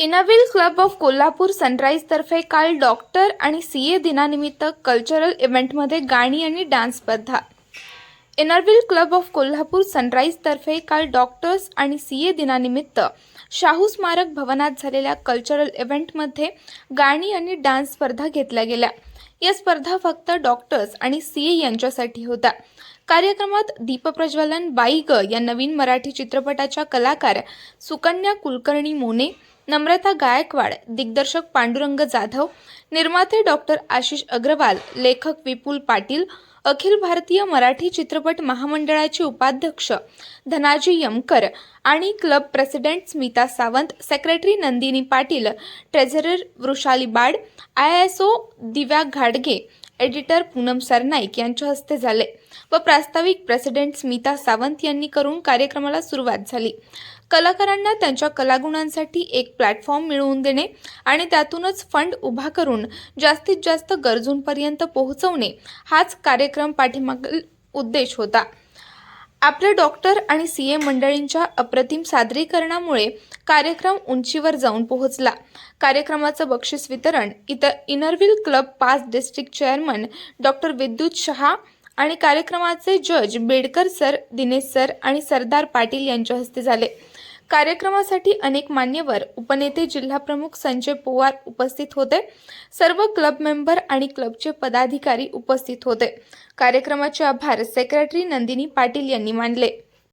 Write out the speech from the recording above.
Inner Wheel Club of Kolhapur सनराईजतर्फे काल doctor आणि C ए दिनानिमित्त कल्चरल इव्हेंटमध्ये गाणी आणि डान्स स्पर्धा. Inner Wheel Club of Kolhapur सनराईजतर्फे काल डॉक्टर्स आणि सी ए दिनानिमित्त शाहू स्मारक भवनात झालेल्या कल्चरल इव्हेंटमध्ये गाणी आणि डान्स स्पर्धा घेतल्या गेल्या. या स्पर्धा फक्त डॉक्टर्स आणि सी ए यांच्यासाठी होत्या. कार्यक्रमात दीपप्रज्वलन बाईग या नवीन मराठी चित्रपटाच्या कलाकार सुकन्या कुलकर्णी मोने नम्रता गायकवाड दिग्दर्शक पांडुरंग जाधव निर्माते डॉक्टर आशिष अग्रवाल लेखक विपुल पाटील अखिल भारतीय मराठी चित्रपट महामंडळाचे उपाध्यक्ष धनाजी यमकर आणि club president Smita Sawant secretary Nandini Patil treasurer Vrushali Bad I S O Divya घाडगे एडिटर पूनम सरनाईक यांच्या हस्ते झाले व प्रास्ताविक प्रेसिडेंट स्मिता सावंत यांनी करून कार्यक्रमाला सुरुवात झाली. कलाकारांना त्यांच्या कलागुणांसाठी एक प्लॅटफॉर्म मिळवून देणे आणि त्यातूनच फंड उभा करून जास्तीत जास्त गरजूंपर्यंत पोहोचवणे हाच कार्यक्रम पाठीमागील उद्देश होता. आपल्या डॉक्टर आणि सी ए मंडळींच्या अप्रतिम सादरीकरणामुळे कार्यक्रम उंचीवर जाऊन पोहोचला. कार्यक्रमाचं बक्षीस वितरण इतर इनरविल क्लब पाच district chairman doctor Vidyut Shah आणि कार्यक्रमाचे जज बेडकर सर दिनेश सर आणि सरदार पाटील यांच्या हस्ते झाले. कार्यक्रमासाठी अनेक मान्यवर उपनेते जिल्हाप्रमुख संजय पोवार उपस्थित होते. सर्व क्लब मेंबर आणि क्लबचे पदाधिकारी उपस्थित होते. कार्यक्रमाचे आभार सेक्रेटरी नंदिनी पाटील यांनी मानले.